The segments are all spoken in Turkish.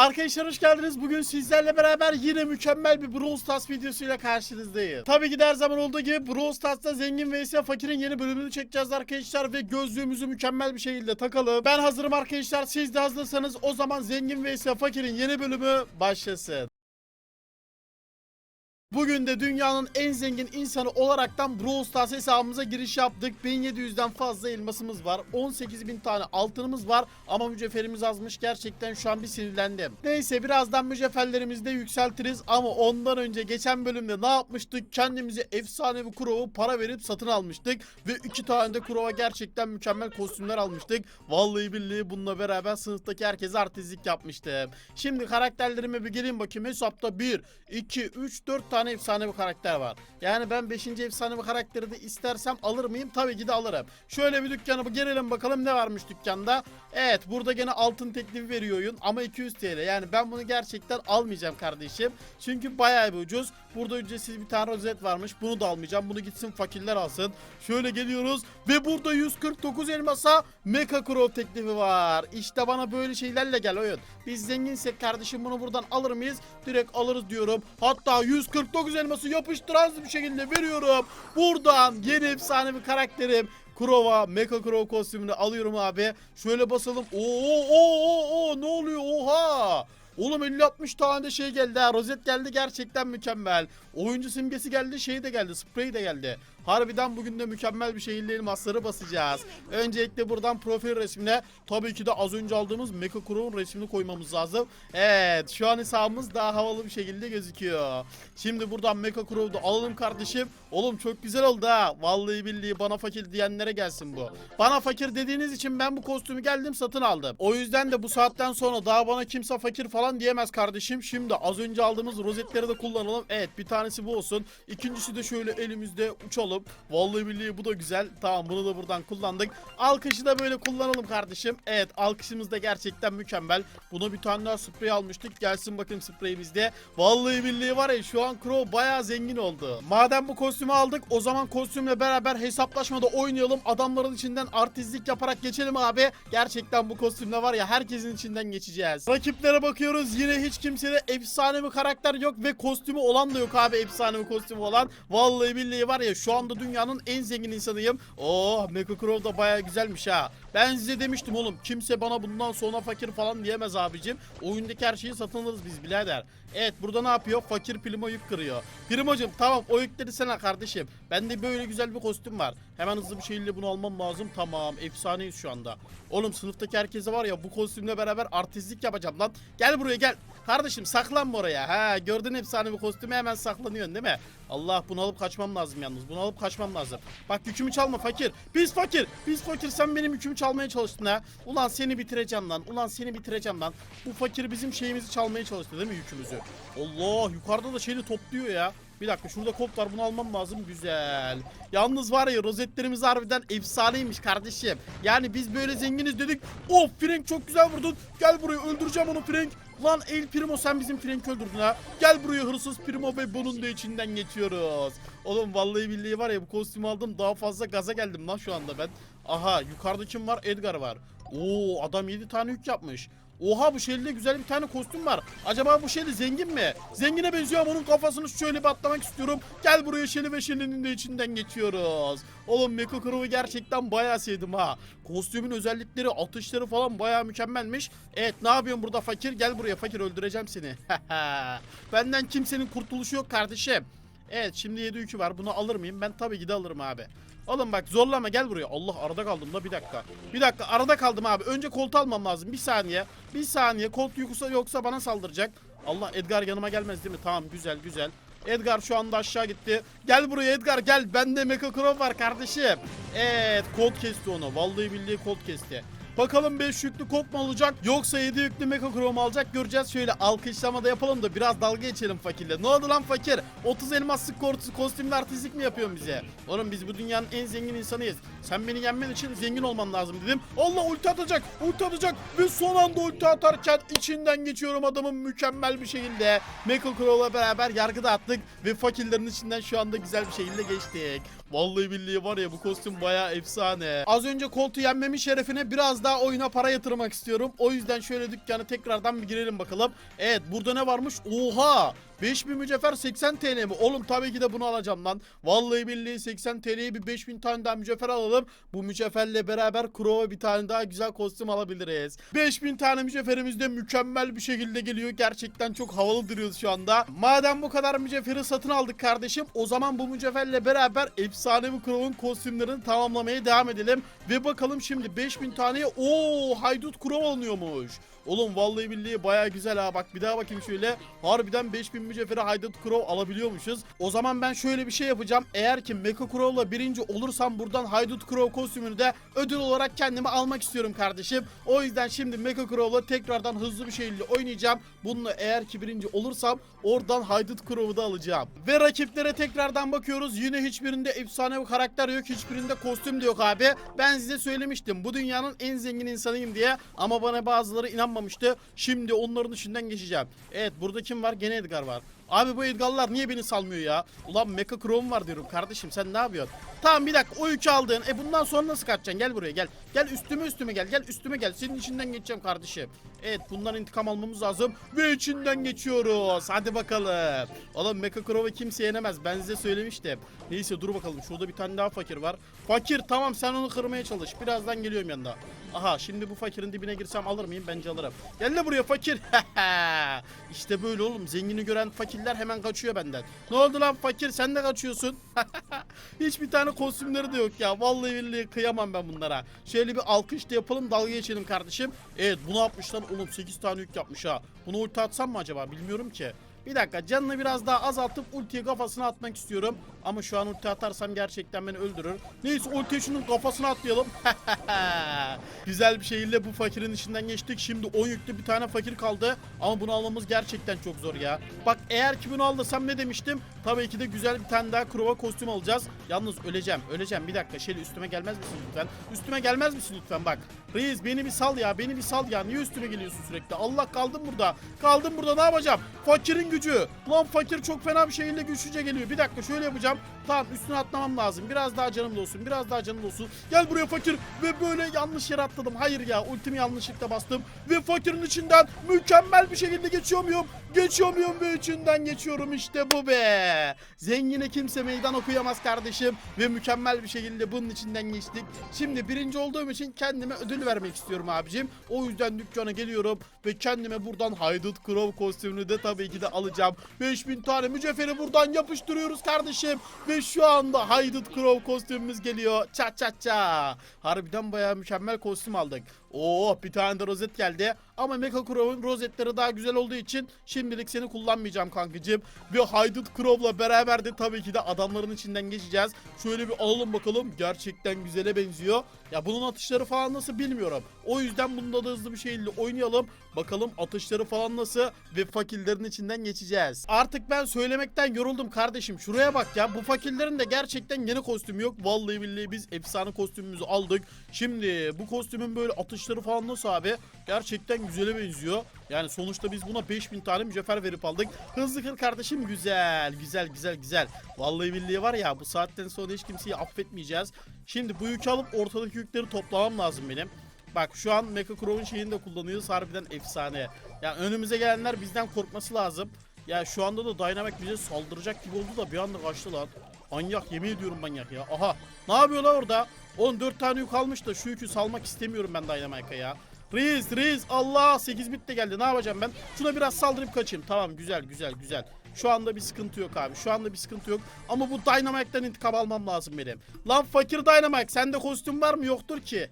Arkadaşlar hoş geldiniz. Bugün sizlerle beraber yine mükemmel bir Brawl Stars videosuyla karşınızdayım. Tabii ki de her zaman olduğu gibi Brawl Stars'ta zengin vs fakirin yeni bölümünü çekeceğiz arkadaşlar ve gözlüğümüzü mükemmel bir şekilde takalım. Ben hazırım arkadaşlar. Siz de hazırsanız o zaman zengin vs fakirin yeni bölümü başlasın. Bugün de dünyanın en zengin insanı olaraktan Brawl Stars hesabımıza giriş yaptık. 1700'den fazla elmasımız var. 18.000 tane altınımız var. Ama mücevherimiz azmış. Gerçekten şu an bir sinirlendim. Neyse birazdan mücevherlerimizi de yükseltiriz. Ama ondan önce geçen bölümde ne yapmıştık? Kendimize efsanevi Crow'u para verip satın almıştık. Ve iki tane de Crow'a gerçekten mükemmel kostümler almıştık. Vallahi billahi bununla beraber sınıftaki herkese artistlik yapmıştım. Şimdi karakterlerime bir gelin bakayım. Hesapta 1, 2, 3, 4 tane efsane bir karakter var. Yani ben 5. efsane bir karakteri de istersem alır mıyım? Tabii ki de alırım. Şöyle bir dükkana bir gelelim bakalım ne varmış dükkanda. Evet burada gene altın teklifi veriyor oyun ama 200 TL. Yani ben bunu gerçekten almayacağım kardeşim. Çünkü bayağı bir ucuz. Burada ücretsiz bir tane rozet varmış. Bunu da almayacağım. Bunu gitsin fakirler alsın. Şöyle geliyoruz ve burada 149 elmasa Mecha Crow teklifi var. İşte bana böyle şeylerle gel oyun. Biz zenginsek kardeşim bunu buradan alır mıyız? Direkt alırız diyorum. Hatta 149 elması yapıştıran bir şekilde veriyorum. Buradan yeni efsane bir karakterim. Krova, Mecha Crow kostümünü alıyorum abi. Şöyle basalım. Oo, oo, oo, oo, ne oluyor? Oha! Oğlum 50-60 tane de şey geldi ha. Rozet geldi gerçekten mükemmel. Oyuncu simgesi geldi, şey de geldi, sprey de geldi. Harbiden bugün de mükemmel bir şekilde elmasları basacağız. Öncelikle buradan profil resmine tabii ki de az önce aldığımız Mecha Crow'un resmini koymamız lazım. Evet şu an hesabımız daha havalı bir şekilde gözüküyor. Şimdi buradan Mecha Crow'u da alalım kardeşim. Oğlum çok güzel oldu ha. Vallahi billahi bana fakir diyenlere gelsin bu. Bana fakir dediğiniz için ben bu kostümü geldim satın aldım. O yüzden de bu saatten sonra daha bana kimse fakir falan diyemez kardeşim. Şimdi az önce aldığımız rozetleri de kullanalım. Evet bir tanesi bu olsun. İkincisi de şöyle elimizde uçalım. Vallahi billahi bu da güzel. Tamam bunu da buradan kullandık. Alkışı da böyle kullanalım kardeşim. Evet alkışımız da gerçekten mükemmel. Buna bir tane daha sprey almıştık. Gelsin bakayım spreyimizde. Vallahi billahi var ya şu an Crow bayağı zengin oldu. Madem bu kostümü aldık o zaman kostümle beraber hesaplaşmada oynayalım. Adamların içinden artistlik yaparak geçelim abi. Gerçekten bu kostümle var ya herkesin içinden geçeceğiz. Rakiplere bakıyoruz. Yine hiç kimsede efsane bir karakter yok ve kostümü olan da yok abi efsane bir kostümü olan. Vallahi billahi var ya şu anda dünyanın en zengin insanıyım. Oh Mecha Crow da bayağı güzelmiş ha. Ben size demiştim oğlum kimse bana bundan sonra fakir falan diyemez abicim. Oyundaki her şeyi satın alırız biz birader. Evet burada ne yapıyor? Fakir Primo yük kırıyor. Primo'cum tamam o yükleri sana kardeşim. Bende böyle güzel bir kostüm var. Hemen hızlı bir şekilde bunu almam lazım. Tamam efsaneyiz şu anda. Oğlum sınıftaki herkese var ya bu kostümle beraber artistlik yapacağım lan. Gel buraya gel. Kardeşim saklanma oraya. Ha gördün efsane bir kostümü hemen saklanıyorsun değil mi? Allah bunu alıp kaçmam lazım yalnız. Bunu alıp kaçmam lazım. Bak yükümü çalma fakir. Pis fakir. Pis fakir sen benim yükümü çalmaya çalıştın ha. Ulan seni bitireceğim lan. Ulan seni bitireceğim lan. Bu fakir bizim şeyimizi çalmaya çalıştı değil mi yükümüzü? Allah yukarıda da şeyini topluyor ya. Bir dakika şurada kop var bunu almam lazım güzel. Yalnız var ya rozetlerimiz harbiden efsaneymiş kardeşim. Yani biz böyle zenginiz dedik. Of Frank çok güzel vurdun. Gel buraya öldüreceğim onu Frank. Lan El Primo sen bizim Frank'i öldürdün ha. Gel buraya hırsız Primo ve bunun da içinden geçiyoruz. Oğlum vallahi billahi var ya bu kostümü aldım daha fazla gaza geldim lan şu anda ben. Aha yukarıda kim var? Edgar var. Oo adam 7 tane yük yapmış. Oha bu Shelly'de güzel bir tane kostüm var. Acaba bu Shelly zengin mi? Zengine benziyor ama onun kafasını şöyle bir atlamak istiyorum. Gel buraya Shelly ve Shelly'nin de içinden geçiyoruz. Oğlum Mecha Crow'u gerçekten bayağı sevdim ha. Kostümün özellikleri, atışları falan bayağı mükemmelmiş. Evet ne yapıyorsun burada fakir? Gel buraya fakir öldüreceğim seni. Benden kimsenin kurtuluşu yok kardeşim. Evet şimdi 7 yükü var. Bunu alır mıyım? Ben tabii ki de alırım abi. Oğlum bak zorlama gel buraya. Allah arada kaldım da bir dakika. Bir dakika arada kaldım abi. Önce koltuğu almam lazım. Bir saniye. Bir saniye. Kolt yoksa yoksa bana saldıracak. Allah Edgar yanıma gelmez değil mi? Tamam güzel güzel. Edgar şu anda aşağı gitti. Gel buraya Edgar gel. Bende Mecha Crow var kardeşim. Evet Colt kesti onu. Vallahi billahi Colt kesti. Bakalım 5 yüklü Colt mu alacak yoksa 7 yüklü mu alacak göreceğiz. Şöyle alkışlama da yapalım da biraz dalga geçelim fakirle. Ne oldu lan fakir? 30 elmaslık kortusu kostümle artistlik mi yapıyorsun bize? Oğlum biz bu dünyanın en zengin insanıyız. Sen beni yenmen için zengin olman lazım dedim. Allah ulti atacak, ulti atacak ve son anda ulti atarken içinden geçiyorum adamın mükemmel bir şekilde. Mecha Crow'la beraber yargıda attık ve fakirlerin içinden şu anda güzel bir şekilde geçtik. Vallahi billahi var ya bu kostüm bayağı efsane. Az önce koltuğu yenmemin şerefine biraz daha oyuna para yatırmak istiyorum. O yüzden şöyle dükkanı tekrardan bir girelim bakalım. Evet burada ne varmış? Oha! 5000 mücevher 80 TL mi? Oğlum tabii ki de bunu alacağım lan. Vallahi billahi 80 TL'ye bir 5000 tane daha mücevher alalım. Bu mücevherle beraber Crow'a bir tane daha güzel kostüm alabiliriz. 5000 tane mücevherimiz de mükemmel bir şekilde geliyor. Gerçekten çok havalı duruyoruz şu anda. Madem bu kadar mücevheri satın aldık kardeşim o zaman bu mücevherle beraber efsanevi Crow'un kostümlerini tamamlamaya devam edelim. Ve bakalım şimdi 5000 taneye ooo haydut Crow alınıyormuş. Oğlum vallahi billahi baya güzel ha bak bir daha bakayım şöyle. Harbiden 5000 mücevheri Haydut Crow alabiliyormuşuz. O zaman ben şöyle bir şey yapacağım. Eğer ki Mecha Crow'la birinci olursam buradan Haydut Crow kostümünü de ödül olarak kendime almak istiyorum kardeşim. O yüzden şimdi Mecha Crow'la tekrardan hızlı bir şekilde oynayacağım. Bununla eğer ki birinci olursam oradan Haydut Crow'u da alacağım. Ve rakiplere tekrardan bakıyoruz. Yine hiçbirinde efsane bir karakter yok. Hiçbirinde kostüm de yok abi. Ben size söylemiştim. Bu dünyanın en zengin insanıyım diye. Ama bana bazıları inanmamıştı. Şimdi onların içinden geçeceğim. Evet burada kim var? Gene Edgar var. Abi bu Edgar'lar niye beni salmıyor ya? Ulan Mecha Chrome var diyorum kardeşim sen ne yapıyorsun? Tamam bir dakika o yükü aldın. E bundan sonra nasıl kaçacaksın? Gel buraya gel. Gel üstüme üstüme gel. Gel üstüme gel. Senin içinden geçeceğim kardeşim. Evet bundan intikam almamız lazım. Ve içinden geçiyoruz. Hadi bakalım. Oğlum Mecha Chrome'u kimse yenemez. Ben size söylemiştim. Neyse dur bakalım. Şurada bir tane daha fakir var. Fakir tamam sen onu kırmaya çalış. Birazdan geliyorum yanında. Aha şimdi bu fakirin dibine girsem alır mıyım? Bence alırım. Gel de buraya fakir. işte böyle oğlum. Zengini gören fakirler hemen kaçıyor benden. Ne oldu lan fakir? Sen de kaçıyorsun. Hiçbir tane kostümleri de yok ya. Vallahi billahi kıyamam ben bunlara. Şöyle bir alkış da yapalım dalga geçelim kardeşim. Evet bunu yapmış lan oğlum 8 tane yük yapmış ha. Bunu ulti atsam mı acaba bilmiyorum ki. Bir dakika canını biraz daha azaltıp ultiyi kafasına atmak istiyorum. Ama şu an ulti atarsam gerçekten beni öldürür. Neyse ultiyi şunun kafasına atlayalım. Güzel bir şekilde bu fakirin içinden geçtik. Şimdi 10 yüklü bir tane fakir kaldı. Ama bunu almamız gerçekten çok zor ya. Bak eğer ki bunu alırsam ne demiştim? Tabii ki de güzel bir tane daha Krova kostüm alacağız. Yalnız öleceğim. Öleceğim. Bir dakika Şeli üstüme gelmez misin lütfen? Üstüme gelmez misin lütfen bak. Reis beni bir sal ya. Beni bir sal ya. Niye üstüme geliyorsun sürekli? Allah kaldım burada. Kaldım burada ne yapacağım? Fakirin gücü. Lan fakir çok fena bir şekilde güçlüce geliyor. Bir dakika şöyle yapacağım. Tamam üstüne atlamam lazım. Biraz daha canım da olsun. Biraz daha canım da olsun. Gel buraya fakir. Ve böyle yanlış yere atladım. Hayır ya ultimi yanlışlıkla bastım. Ve fakirin içinden mükemmel bir şekilde geçiyor muyum? Geçiyor muyum ve içinden geçiyorum işte bu be. Zengine kimse meydan okuyamaz kardeşim. Ve mükemmel bir şekilde bunun içinden geçtik. Şimdi birinci olduğum için kendime ödül vermek istiyorum abicim. O yüzden dükkana geliyorum. Ve kendime buradan Haydut Crow kostümünü de tabii ki de alacağım. 5000 tane mücevheri buradan yapıştırıyoruz kardeşim. Ve şu anda Haydut Crow kostümümüz geliyor. Ça ça ça. Harbiden bayağı mükemmel kostüm aldık. Oo bir tane de rozet geldi. Ama Mecha Crow'un rozetleri daha güzel olduğu için şimdilik seni kullanmayacağım kankacığım. Ve Haydut Crow'la beraber de tabii ki de adamların içinden geçeceğiz. Şöyle bir alalım bakalım. Gerçekten güzele benziyor. Ya bunun atışları falan nasıl bilmiyorum. O yüzden bunda da hızlı bir şekilde oynayalım. Bakalım atışları falan nasıl ve fakirlerin içinden geçeceğiz. Artık ben söylemekten yoruldum kardeşim. Şuraya bak ya. Bu fakirlerin de gerçekten yeni kostümü yok. Vallahi billahi biz efsane kostümümüzü aldık. Şimdi bu kostümün böyle atışları falan nasıl abi? Gerçekten güzele benziyor. Yani sonuçta biz buna 5000 tane mücevher verip aldık. Hızlı kır kardeşim güzel. Güzel güzel güzel. Vallahi billahi var ya bu saatten sonra hiç kimseyi affetmeyeceğiz. Şimdi bu yükü alıp ortadaki yükleri toplamam lazım benim. Bak şu an Mecha Crow'un şeyini de kullanıyoruz. Harbiden efsane. Yani önümüze gelenler bizden korkması lazım. Ya şu anda da Dynamic bize saldıracak gibi oldu da bir anda kaçtı lan. Manyak yemin ediyorum manyak ya. Aha ne yapıyor lan orada? 14 tane yük almış da şu yükü salmak istemiyorum ben Dynamic'a ya. Reis reis Allah 8 bit de geldi ne yapacağım ben? Şuna biraz saldırıp kaçayım. Tamam güzel güzel güzel. Şu anda bir sıkıntı yok abi. Şu anda bir sıkıntı yok. Ama bu Dynamite'den intikam almam lazım benim. Lan fakir Dynamite sende kostüm var mı? Yoktur ki.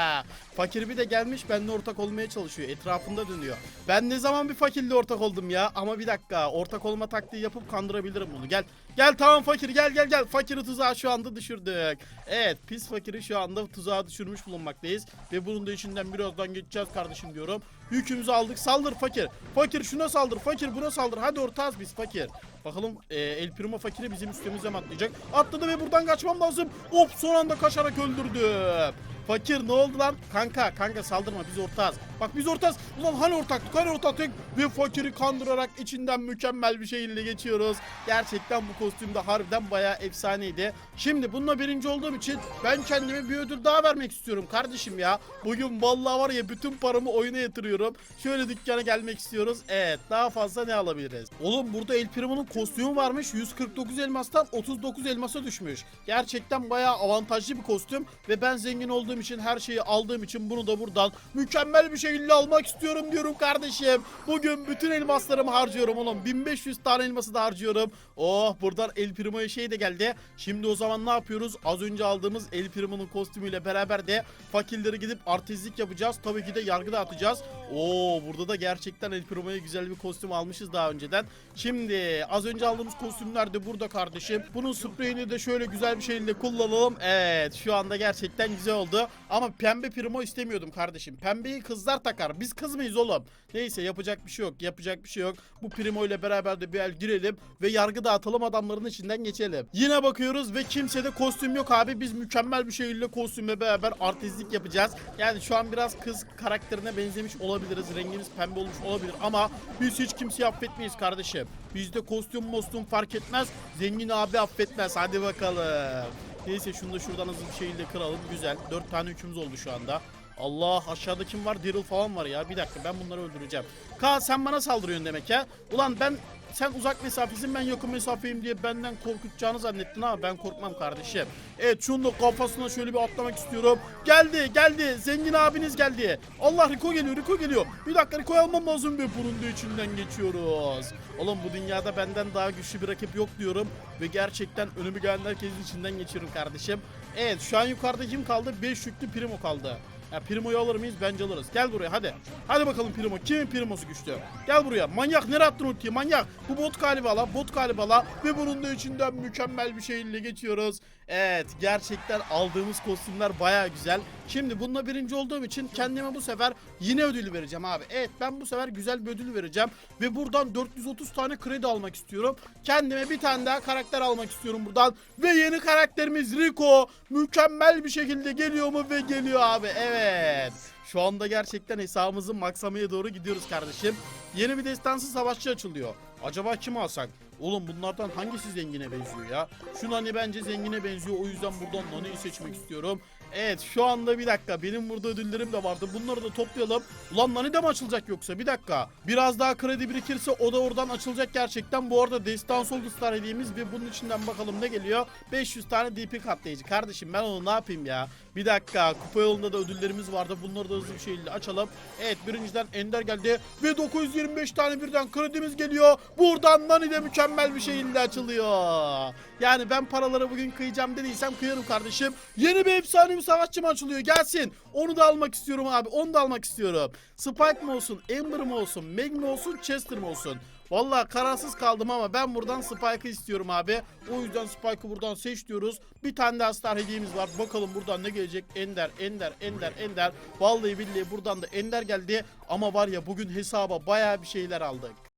fakir bir de gelmiş benimle ortak olmaya çalışıyor. Etrafında dönüyor. Ben ne zaman bir fakirle ortak oldum ya? Ama bir dakika. Ortak olma taktiği yapıp kandırabilirim bunu. Gel. Gel tamam fakir gel gel gel. Fakiri tuzağa şu anda düşürdük. Evet pis fakiri şu anda tuzağa düşürmüş bulunmaktayız. Ve bunun da içinden birazdan geçeceğiz kardeşim diyorum. Yükümüzü aldık. Saldır fakir. Fakir şuna saldır. Fakir buna saldır. Hadi ortağız biz fakir. Bakalım e, El Primo fakiri bizim üstümüze mi atlayacak? Atladı ve buradan kaçmam lazım. Hop son anda kaçarak öldürdüm. Fakir ne oldu lan? Kanka kanka saldırma biz ortağız. Bak biz ortağız. Ulan hani ortaktık hani ortaktık. Ve fakiri kandırarak içinden mükemmel bir şekilde geçiyoruz. Gerçekten bu kostüm de harbiden bayağı efsaneydi. Şimdi bununla birinci olduğum için ben kendime bir ödül daha vermek istiyorum kardeşim ya. Bugün vallahi var ya bütün paramı oyuna yatırıyorum. Şöyle dükkana gelmek istiyoruz. Evet daha fazla ne alabiliriz? Oğlum burada El Primo'nun kostümü varmış. 149 elmastan 39 elmasa düşmüş. Gerçekten bayağı avantajlı bir kostüm. Ve ben zengin olduğum için her şeyi aldığım için bunu da buradan mükemmel bir şekilde almak istiyorum diyorum kardeşim. Bugün bütün elmaslarımı harcıyorum oğlum. 1500 tane elması da harcıyorum. Oh buradan El Primo'ya şey de geldi. Şimdi o zaman ne yapıyoruz? Az önce aldığımız El Primo'nun kostümüyle beraber de fakirlere gidip artistlik yapacağız. Tabii ki de yargı dağıtacağız. Oo burada da gerçekten El Primo'ya güzel bir kostüm almışız daha önceden. Şimdi az önce aldığımız kostümler de burada kardeşim. Bunun spreyini de şöyle güzel bir şekilde kullanalım. Evet şu anda gerçekten güzel oldu. Ama pembe Primo istemiyordum kardeşim. Pembeyi kızlar takar. Biz kız mıyız oğlum? Neyse yapacak bir şey yok. Yapacak bir şey yok. Bu Primo ile beraber de bir el girelim ve yargı dağıtalım adamların içinden geçelim. Yine bakıyoruz ve kimsede kostüm yok abi. Biz mükemmel bir şekilde kostümle beraber artistlik yapacağız. Yani şu an biraz kız karakterine benzemiş olabiliriz. Rengimiz pembe olmuş olabilir ama biz hiç kimseyi affetmeyiz kardeşim. Bizde kostüm mostüm fark etmez. Zengin abi affetmez. Hadi bakalım. Neyse şunu da şuradan hızlı bir şekilde kıralım. Güzel. 4 tane yükümüz oldu şu anda. Allah aşağıda kim var? Daryl falan var ya. Bir dakika ben bunları öldüreceğim. Ka sen bana saldırıyorsun demek ya. Ulan ben sen uzak mesafesin ben yakın mesafeyim diye benden korkutacağını zannettin ama ben korkmam kardeşim. Evet şunun da kafasına şöyle bir atlamak istiyorum. Geldi geldi zengin abiniz geldi. Allah Riko geliyor Riko geliyor. Bir dakika Riko almam lazım ve bunun da içinden geçiyoruz. Oğlum bu dünyada benden daha güçlü bir rakip yok diyorum. Ve gerçekten önümü gelen herkesin içinden geçiyorum kardeşim. Evet şu an yukarıda kim kaldı? 5 yüklü Primo kaldı. Ya Primo'yu alır mıyız? Bence alırız. Gel buraya hadi. Hadi bakalım Primo. Kimin Primo'su güçlü? Gel buraya. Manyak nereye attın ultiyi? Manyak. Bu bot galiba la. Bot galiba la. Ve bunun da içinden mükemmel bir şekilde geçiyoruz. Evet. Gerçekten aldığımız kostümler baya güzel. Şimdi bununla birinci olduğum için kendime bu sefer yine ödül vereceğim abi. Evet ben bu sefer güzel bir ödül vereceğim. Ve buradan 430 tane kredi almak istiyorum. Kendime bir tane daha karakter almak istiyorum buradan. Ve yeni karakterimiz Rico. Mükemmel bir şekilde geliyor mu? Ve geliyor abi. Evet. Şu anda gerçekten hesabımızın maksamaya doğru gidiyoruz kardeşim. Yeni bir destansı savaşçı açılıyor. Acaba kim alsak? Oğlum bunlardan hangisi zengine benziyor ya? Şu Nani bence zengine benziyor. O yüzden buradan Nani'yi seçmek istiyorum. Evet şu anda bir dakika benim burada ödüllerim de vardı. Bunları da toplayalım. Ulan Nani de mi açılacak yoksa? Bir dakika. Biraz daha kredi birikirse o da oradan açılacak gerçekten. Bu arada Destans Oldu Star hediyemiz ve bunun içinden bakalım ne geliyor? 500 tane DP katlayıcı. Kardeşim ben onu ne yapayım ya? Bir dakika kupa yolunda da ödüllerimiz vardı. Bunları da hızlı bir şekilde açalım. Evet birinciden Ender geldi. Ve 925 tane birden kredimiz geliyor. Buradan Nani de mükemmel bir şekilde açılıyor. Yani ben paraları bugün kıyacağım dediysem kıyarım kardeşim. Yeni bir efsane bir savaşçı mı açılıyor? Gelsin. Onu da almak istiyorum abi. Onu da almak istiyorum. Spike mi olsun? Ember mi olsun? Meg mi olsun? Chester mi olsun? Vallahi kararsız kaldım ama ben buradan Spike'ı istiyorum abi. O yüzden Spike'ı buradan seç diyoruz. Bir tane daha star hediyemiz var. Bakalım buradan ne gelecek? Ender, Ender, Ender, Ender. Vallahi billahi buradan da Ender geldi. Ama var ya bugün hesaba baya bir şeyler aldık.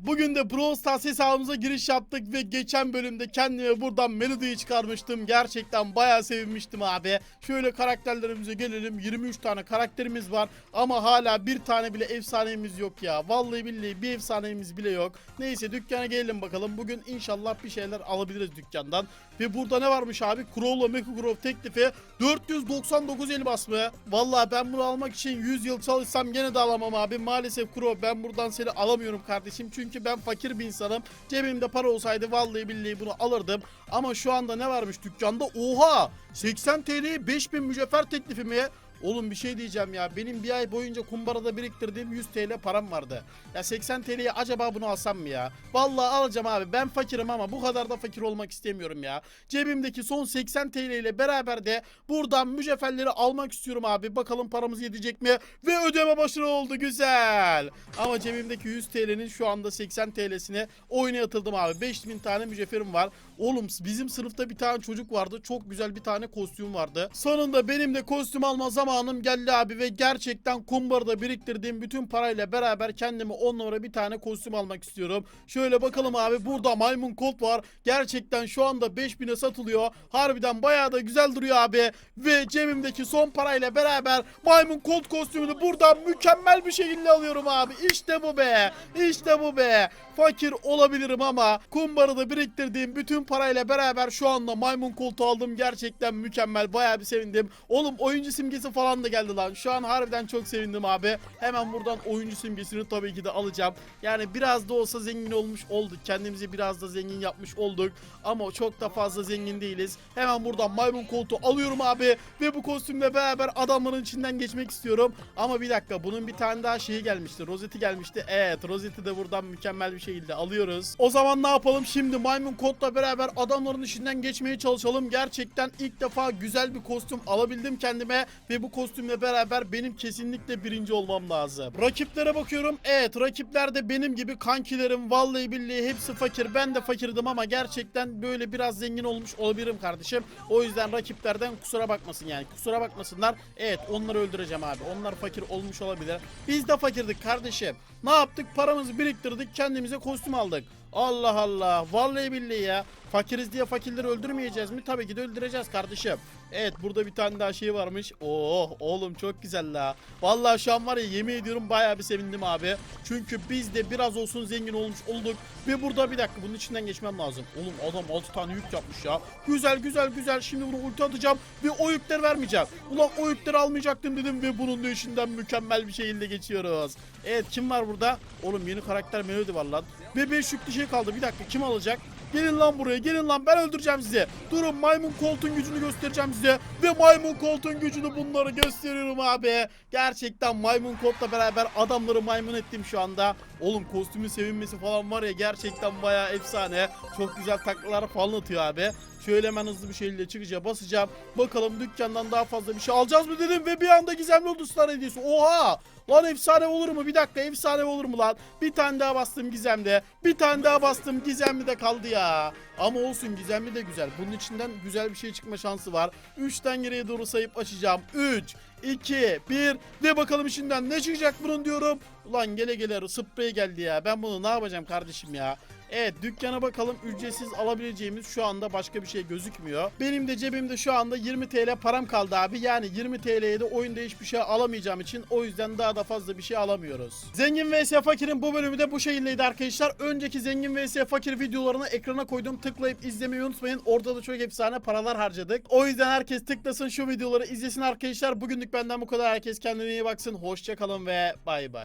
Bugün de Brawl Stars hesabımıza giriş yaptık ve geçen bölümde kendime buradan Melody'yi çıkarmıştım. Gerçekten bayağı sevinmiştim abi. Şöyle karakterlerimize gelelim. 23 tane karakterimiz var ama hala bir tane bile efsanemiz yok ya. Vallahi billahi bir efsanemiz bile yok. Neyse dükkana gelelim bakalım. Bugün inşallah bir şeyler alabiliriz dükkandan. Ve burada ne varmış abi? Crow'la Mecha Crow teklifi 499 elmas mı? Vallahi ben bunu almak için 100 yıl çalışsam gene de alamam abi. Maalesef Crow ben buradan seni alamıyorum kardeşim. Çünkü ben fakir bir insanım. Cebimde para olsaydı vallahi billahi bunu alırdım. Ama şu anda ne varmış dükkanda? Oha! 80 TL'ye 5000 mücevher teklifi mi? Oğlum bir şey diyeceğim ya. Benim bir ay boyunca kumbarada biriktirdiğim 100 TL param vardı. Ya 80 TL'ye acaba bunu alsam mı ya? Vallahi alacağım abi. Ben fakirim ama bu kadar da fakir olmak istemiyorum ya. Cebimdeki son 80 TL ile beraber de buradan mücevherleri almak istiyorum abi. Bakalım paramız yetecek mi? Ve ödeme başarılı oldu. Güzel. Ama cebimdeki 100 TL'nin şu anda 80 TL'sine oyuna yatırdım abi. 5000 tane mücevherim var. Oğlum bizim sınıfta bir tane çocuk vardı. Çok güzel bir tane kostüm vardı. Sonunda benim de kostüm alma zamanım anım geldi abi ve gerçekten kumbarada biriktirdiğim bütün parayla beraber kendime 10 numara bir tane kostüm almak istiyorum. Şöyle bakalım abi burada maymun kolt var. Gerçekten şu anda 5000'e satılıyor. Harbiden bayağı da güzel duruyor abi. Ve cebimdeki son parayla beraber maymun kolt kostümünü buradan mükemmel bir şekilde alıyorum abi. İşte bu be. İşte bu be. Fakir olabilirim ama kumbarada biriktirdiğim bütün parayla beraber şu anda maymun koltuğu aldım. Gerçekten mükemmel. Bayağı bir sevindim. Oğlum oyuncu simgesi falan da geldi lan. Şu an harbiden çok sevindim abi. Hemen buradan oyuncu simgesini tabii ki de alacağım. Yani biraz da olsa zengin olmuş olduk. Kendimizi biraz da zengin yapmış olduk. Ama çok da fazla zengin değiliz. Hemen buradan maymun koltuğu alıyorum abi. Ve bu kostümle beraber adamların içinden geçmek istiyorum. Ama bir dakika bunun bir tane daha şeyi gelmişti. Rozeti gelmişti. Evet rozeti de buradan mükemmel bir şekilde alıyoruz. O zaman ne yapalım? Şimdi maymun kodla beraber adamların içinden geçmeye çalışalım. Gerçekten ilk defa güzel bir kostüm alabildim kendime. Ve bu kostümle beraber benim kesinlikle birinci olmam lazım. Rakiplere bakıyorum. Evet rakipler de benim gibi kankilerim. Vallahi billahi hepsi fakir. Ben de fakirdim ama gerçekten böyle biraz zengin olmuş olabilirim kardeşim. O yüzden rakiplerden kusura bakmasın yani. Kusura bakmasınlar. Evet onları öldüreceğim abi. Onlar fakir olmuş olabilir. Biz de fakirdik kardeşim. Ne yaptık? Paramızı biriktirdik. Kendimize kostüm aldık. Allah Allah. Vallahi billahi ya. Fakiriz diye fakirleri öldürmeyeceğiz mi? Tabii ki de öldüreceğiz kardeşim. Evet burada bir tane daha şey varmış. Oo oğlum çok güzel la. Vallahi şu an var ya yemin ediyorum bayağı bir sevindim abi. Çünkü biz de biraz olsun zengin olmuş olduk. Ve burada bir dakika bunun içinden geçmem lazım. Oğlum adam 6 tane yük yapmış ya. Güzel güzel güzel. Şimdi bunu ulti atacağım ve o yükleri vermeyeceğim. Ulan o yükleri almayacaktım dedim ve bunun da işinden mükemmel bir şekilde geçiyoruz. Evet kim var burada? Oğlum yeni karakter Melody var lan. Ve 5 yüklü şey kaldı. Bir dakika kim alacak? Gelin lan buraya gelin lan ben öldüreceğim sizi. Durun maymun koltuğun gücünü göstereceğim size. Ve maymun koltuğun gücünü bunları gösteriyorum abi. Gerçekten maymun koltla beraber adamları maymun ettim şu anda. Oğlum kostümün sevinmesi falan var ya gerçekten bayağı efsane. Çok güzel taklalar falan atıyor abi. Şöyle hemen hızlı bir şekilde çıkacağım basacağım. Bakalım dükkandan daha fazla bir şey alacağız mı dedim ve bir anda gizemli oldu star hediyesi. Oha! Lan efsane olur mu? Bir dakika efsane olur mu lan? Bir tane daha bastım gizemde. Bir tane daha bastım gizemli de kaldı ya. Ama olsun gizemli de güzel. Bunun içinden güzel bir şey çıkma şansı var. 3'ten geriye doğru sayıp açacağım. 3, 2, 1 ve bakalım içinden ne çıkacak bunun diyorum. Ulan gele gele sprey geldi ya. Ben bunu ne yapacağım kardeşim ya? Evet dükkana bakalım ücretsiz alabileceğimiz şu anda başka bir şey gözükmüyor. Benim de cebimde şu anda 20 TL param kaldı abi. Yani 20 TL'ye de oyunda hiçbir şey alamayacağım için o yüzden daha da fazla bir şey alamıyoruz. Zengin vs Fakir'in bu bölümü de bu şekildeydi arkadaşlar. Önceki Zengin vs Fakir videolarını ekrana koydum. Tıklayıp izlemeyi unutmayın. Orada da çok efsane paralar harcadık. O yüzden herkes tıklasın şu videoları izlesin arkadaşlar. Bugünlük benden bu kadar. Herkes kendine iyi baksın. Hoşçakalın ve bay bay.